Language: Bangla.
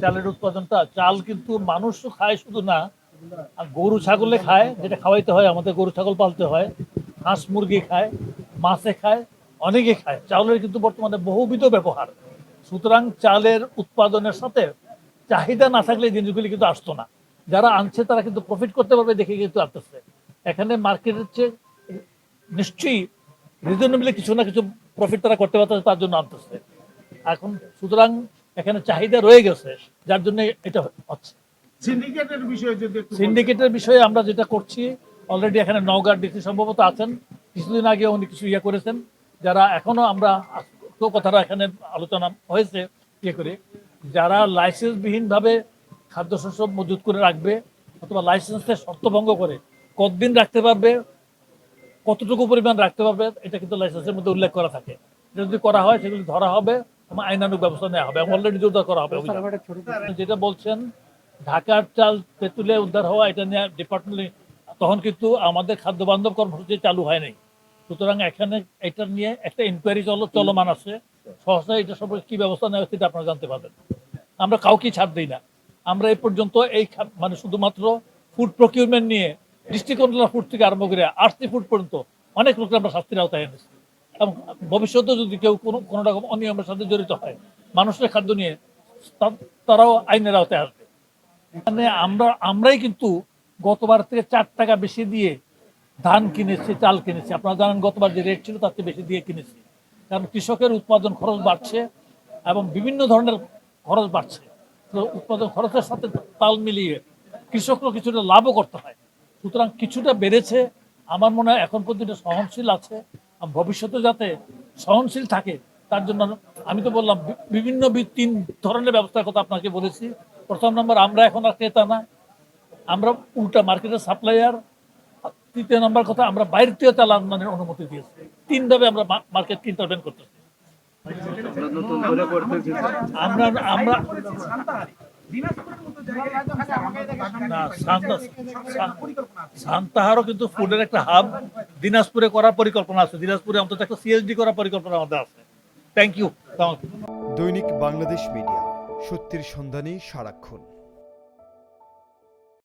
চালের উৎপাদনটা, চাল কিন্তু মানুষ তো খায় শুধু না, আর গরু ছাগলে খায়, যেটা খাওয়াইতে হয়, আমাদের গরু ছাগল পালতে হয়, হাঁস মুরগি খায়, মাছে খায়, অনেকে খায়। চাউলের কিন্তু বর্তমানে বহুবিধ ব্যবহার। সুতরাং চালের উৎপাদনের সাথে চাহিদা না থাকলে জিনিসগুলি কিন্তু আসতো না। যারা আনছে তারা কিন্তু প্রফিট করতে পারবে, দেখে কিন্তু আসতেছে। এখানে মার্কেটের চেয়ে নিশ্চয়ই রিজনেবলি কিছু না কিছু প্রফিট তারা করতে পারতেছে তার জন্য আনতেছে। এখন সুতরাং এখানে চাহিদা রয়ে গেছে যার জন্য এটা হচ্ছে। সিন্ডিকেটের বিষয়ে যদি সিন্ডিকেটের বিষয়ে আমরা যেটা করছি অলরেডি এখানে নওগাঁ ডিসি সম্ভবত আছেন। কিছুদিন আগে উনি কিছু ইয়ে করেছেন যারা এখনও আমরা তো কথাটা এখানে আলোচনা হয়েছে ইয়ে করে। যারা লাইসেন্সবিহীনভাবে খাদ্যশস্য মজুত করে রাখবে অথবা লাইসেন্সের শর্ত ভঙ্গ করে কতদিন রাখতে পারবে কতটুকু পরিমাণ রাখতে পারবে এটা কিন্তু লাইসেন্সের মধ্যে উল্লেখ করা থাকে। যদি করা হয় সেগুলি ধরা হবে এবং আইনানুক ব্যবস্থা নেওয়া হবে অলরেডি জোরদার করা হবে। যেটা বলছেন ঢাকার চাল তেঁতুলে উদ্ধার হওয়া এটা নিয়ে ডিপার্টমেন্ট তখন কিন্তু আমাদের খাদ্য বান্ধব কর্মসূচি চালু হয় নাই। সুতরাং এখানে এটা নিয়ে একটা ইনকোয়ারি চল চলমান আছে। সহসা এটা সম্পর্কে কি ব্যবস্থা নেওয়া এটা আপনারা জানতে পারবেন। আমরা কাউকে ছাড় দিই না। আমরা এই পর্যন্ত এই মানে শুধুমাত্র ফুড প্রকিউরমেন্ট নিয়ে ডিস্ট্রিক্ট ফুট থেকে আরম্ভ করে আরসি ফুড পর্যন্ত অনেক লোককে আমরা শাস্তির আওতায় এনেছি। এবং ভবিষ্যতে যদি কেউ কোনো কোনো রকম অনিয়মের সাথে জড়িত হয়, মানুষের খাদ্য নিয়ে তারাও আইনের আওতায় আসবে। মানে আমরা, আমরাই কিন্তু গতবার থেকে চার টাকা বেশি দিয়ে ধান কিনেছি, চাল কিনেছি। আপনারা জানেন গতবার যে রেট ছিল তার বেশি দিয়ে কিনেছি। কারণ কৃষকের উৎপাদন খরচ বাড়ছে এবং বিভিন্ন ধরনের খরচ বাড়ছে। তো উৎপাদন খরচের সাথে তাল মিলিয়ে কৃষকরা কিছুটা লাভও করতে হয়। সুতরাং কিছুটা বেড়েছে। আমার মনে হয় এখন পর্যন্ত সহনশীল আছে। ভবিষ্যতে যাতে সহনশীল থাকে তার জন্য আমি তো বললাম বিভিন্ন তিন ধরনের ব্যবস্থার কথা আপনাকে বলেছি। প্রথম নম্বর আমরা এখন আর ক্রেতা না। আমরা উল্টা মার্কেটের সাপ্লাইয়ার তৃতীয় নম্বর কথা আমরা বাইরে থেকে চাল আমদানির অনুমতি দিয়েছি। তিনভাবে আমরা মার্কেট ইন্টারভেন করতেছি। আমরা আমরা সান্তাহারও কিন্তু ফুডের একটা হাব দিনাজপুরে করার পরিকল্পনা আছে। দিনাজপুরে অন্তত একটা সিএসডি করার পরিকল্পনা আমাদের আছে। থ্যাংক ইউ দৈনিক বাংলাদেশ মিডিয়া, সত্যির সন্ধানে সারাক্ষণ।